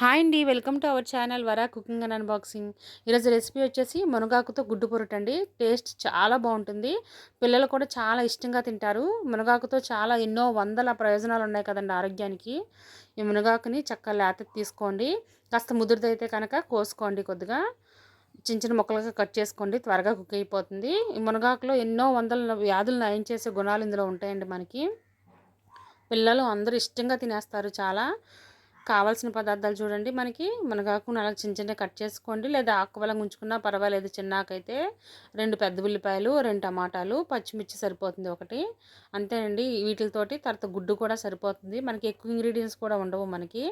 Hi అండి welcome to our channel Vara cooking and unboxing. ఈరోజు recipe వచ్చేసి మునగాకుతో గుడ్డు పొరట అండి. టేస్ట్ చాలా బాగుంటుంది. పిల్లలు కూడా చాలా ఇష్టంగా తింటారు. మునగాకుతో చాలా ఎన్నో వందల ప్రయోజనాలు ఉన్నాయి కదండి ఆరోగ్యానికి. ఈ మునగాకుని చక్కగా లేత తీసుకోండి. కాస్త ముదురుదైతే కనుక కోసుకోండి కొద్దిగా. చిన్న చిన్న ముక్కలుగా కట్ చేసుకోండి త్వరగా కుక్ అయిపోతుంది. ఈ మునగాకులో ఎన్నో వందల వ్యాధులు నయం చేసే గుణాలు ఇందులో ఉంటాయండి మనకి. పిల్లలు అందరూ ఇష్టంగా తినేస్తారు చాలా. కావాల్సిన పదార్థాలు చూడండి. మనకి మునగాకు అలా చిన్న చిన్న కట్ చేసుకోండి. లేదా ఆకువలం ఉంచుకున్నా పర్వాలేదు. చిన్నాకైతే రెండు పెద్ద ఉల్లిపాయలు రెండు టమాటాలు పచ్చిమిర్చి సరిపోతుంది ఒకటి. అంతేనండి. వీటితోటి తర్వాత గుడ్డు కూడా సరిపోతుంది. మనకి ఎక్కువ ఇంగ్రీడియంట్స్ కూడా ఉండవు మనకి.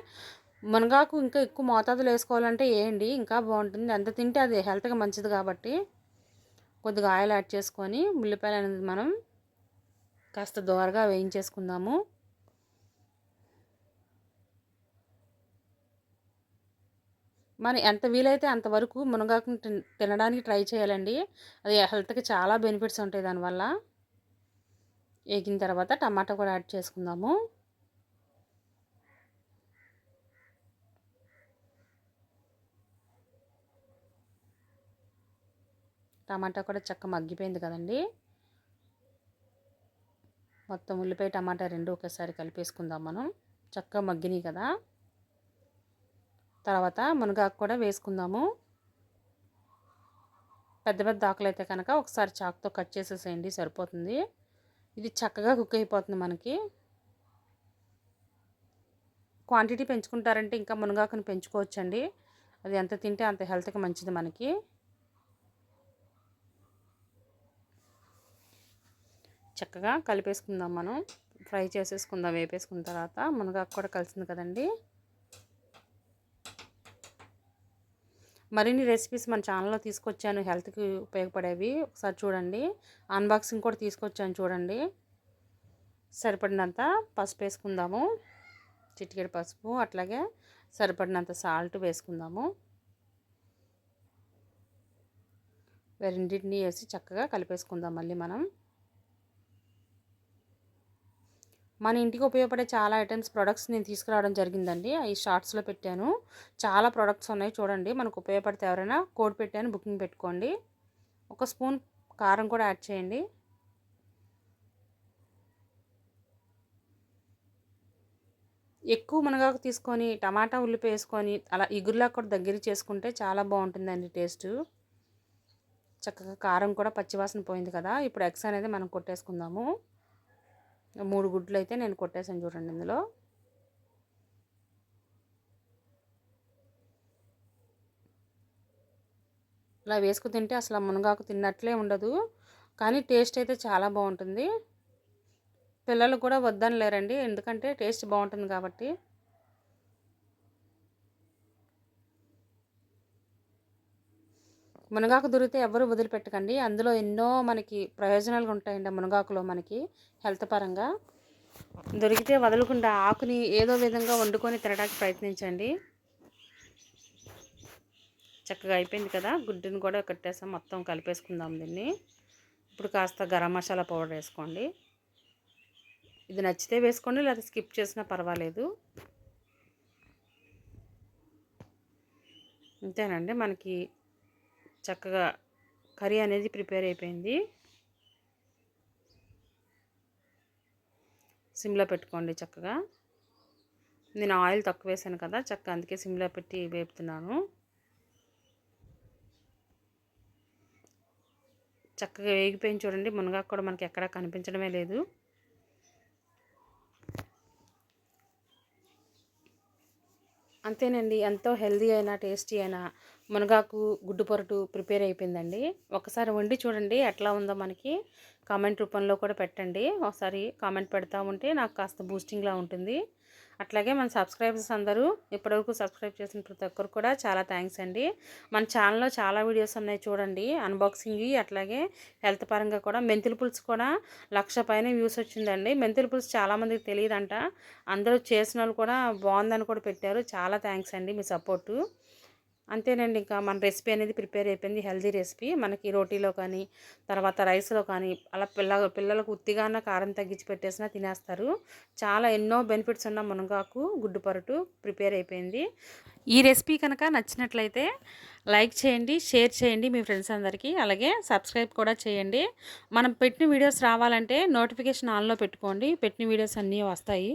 మునగాకు ఇంకా ఎక్కువ మోతాదులు వేసుకోవాలంటే ఏంటి ఇంకా బాగుంటుంది. ఎంత తింటే అది హెల్త్గా మంచిది కాబట్టి కొద్దిగా ఆయిల్ యాడ్ చేసుకొని ఉల్లిపాయలు అనేది మనం కాస్త దోరగా వేయించేసుకుందాము. మనం ఎంత వీలైతే అంతవరకు మునగాకు తినడానికి ట్రై చేయాలండి. అది హెల్త్కి చాలా బెనిఫిట్స్ ఉంటాయి దానివల్ల వేగిన తర్వాత టమాటా కూడా యాడ్ చేసుకుందాము. టమాటా కూడా చక్క మగ్గిపోయింది కదండి. మొత్తం ఉల్లిపాయ టమాటా రెండు ఒకసారి కలిపేసుకుందాం మనం. చక్కగా మగ్గినాయి కదా. తర్వాత మునగాకు కూడా వేసుకుందాము. పెద్ద పెద్ద ఆకులు అయితే కనుక ఒకసారి చాకుతో కట్ చేసేసేయండి సరిపోతుంది. ఇది చక్కగా కుక్ అయిపోతుంది మనకి. క్వాంటిటీ పెంచుకుంటారంటే ఇంకా మునగాకుని పెంచుకోవచ్చండి. అది ఎంత తింటే అంత హెల్త్కి మంచిది మనకి. చక్కగా కలిపేసుకుందాం మనం. ఫ్రై చేసేసుకుందాం వేపేసుకున్న తర్వాత మునగాకు కూడా కలిసింది కదండి. మరిన్ని రెసిపీస్ మన ఛానల్లో తీసుకొచ్చాను. హెల్త్కి ఉపయోగపడేవి. ఒకసారి చూడండి. అన్బాక్సింగ్ కూడా తీసుకొచ్చాను చూడండి. సరిపడినంత పసుపు వేసుకుందాము. చిటికెడు పసుపు అట్లాగే సరిపడినంత సాల్ట్ వేసుకుందాము. రెండింటిని వేసి చక్కగా కలిపేసుకుందాం మళ్ళీ మనం. మన ఇంటికి ఉపయోగపడే చాలా ఐటమ్స్ ప్రొడక్ట్స్ నేను తీసుకురావడం జరిగిందండి. ఈ షార్ట్స్లో పెట్టాను. చాలా ప్రొడక్ట్స్ ఉన్నాయి చూడండి. మనకు ఉపయోగపడితే ఎవరైనా కోడ్ పెట్టాను బుకింగ్ పెట్టుకోండి. ఒక స్పూన్ కారం కూడా యాడ్ చేయండి. ఎక్కువ మునగాకు తీసుకొని టమాటా ఉల్లిపాయ వేసుకొని అలా ఇగురులా కూడా దగ్గర చేసుకుంటే చాలా బాగుంటుందండి టేస్ట్. చక్కగా కారం కూడా పచ్చివాసన పోయింది కదా. ఇప్పుడు ఎగ్స్ అనేది మనం కొట్టేసుకుందాము. మూడు గుడ్లు అయితే నేను కొట్టేసాను చూడండి ఇందులో. ఇలా వేసుకు తింటే అసలు మునగాకు తిన్నట్లే ఉండదు. కానీ టేస్ట్ అయితే చాలా బాగుంటుంది. పిల్లలు కూడా వద్దని లేరండి ఎందుకంటే టేస్ట్ బాగుంటుంది కాబట్టి. మునగాకు దొరికితే ఎవరు వదిలిపెట్టకండి. అందులో ఎన్నో మనకి ప్రయోజనాలు ఉంటాయండి మునగాకులో మనకి హెల్త్ పరంగా. దొరికితే వదలకుండా ఆకుని ఏదో విధంగా వండుకొని తినడానికి ప్రయత్నించండి. చక్కగా అయిపోయింది కదా. గుడ్డుని కూడా కట్టేసాం. మొత్తం కలిపేసుకుందాం దీన్ని. ఇప్పుడు కాస్త గరం మసాలా పౌడర్ వేసుకోండి. ఇది నచ్చితే వేసుకోండి లేదా స్కిప్ చేసినా పర్వాలేదు. అంతేనండి మనకి చక్కగా కర్రీ అనేది ప్రిపేర్ అయిపోయింది. సిమ్లో పెట్టుకోండి చక్కగా. నేను ఆయిల్ తక్కువ వేసాను కదా చక్కగా అందుకే సిమ్లో పెట్టి వేపుతున్నాను. చక్కగా వేగిపోయింది చూడండి మునగాకు కూడా మనకి ఎక్కడా కనిపించడమే లేదు. అంతేనండి. ఎంతో హెల్దీ అయినా టేస్టీ అయినా మునగాకు గుడ్డు పొరటు ప్రిపేర్ అయిపోయిందండి. ఒకసారి వండి చూడండి ఎట్లా ఉందో మనకి. కామెంట్ రూపంలో కూడా పెట్టండి. ఒకసారి కామెంట్ పెడతా ఉంటే నాకు కాస్త బూస్టింగ్లా ఉంటుంది. అట్లాగే మన సబ్స్క్రైబర్స్ అందరూ ఇప్పటివరకు సబ్స్క్రైబ్ చేసిన ప్రతి ఒక్కరు కూడా చాలా థ్యాంక్స్ అండి. మన ఛానల్లో చాలా వీడియోస్ ఉన్నాయి చూడండి. అన్బాక్సింగ్ అట్లాగే హెల్త్ పరంగా కూడా మెంతుల పులుసు కూడా లక్ష పైన వ్యూస్ వచ్చిందండి. మెంతుల పులుసు చాలామందికి తెలియదంట. అందరూ చేసిన వాళ్ళు కూడా బాగుందని కూడా పెట్టారు. చాలా థ్యాంక్స్ అండి మీ సపోర్టు అంతేనండి. ఇంకా మన రెసిపీ అనేది ప్రిపేర్ అయిపోయింది. Healthy recipe. మనకి రోటీలో కానీ తర్వాత రైస్లో కానీ అలా పిల్ల పిల్లలకు ఉత్తిగాన కారం తగ్గించి పెట్టేసినా తినేస్తారు. చాలా ఎన్నో బెనిఫిట్స్ ఉన్న మునగాకు గుడ్డు పరుటు ప్రిపేర్ అయిపోయింది. ఈ రెసిపీ కనుక నచ్చినట్లయితే లైక్ చేయండి షేర్ చేయండి మీ ఫ్రెండ్స్ అందరికీ. అలాగే సబ్స్క్రైబ్ కూడా చేయండి. మనం పెట్టిన వీడియోస్ రావాలంటే నోటిఫికేషన్ ఆన్లో పెట్టుకోండి. పెట్టిన వీడియోస్ అన్నీ వస్తాయి.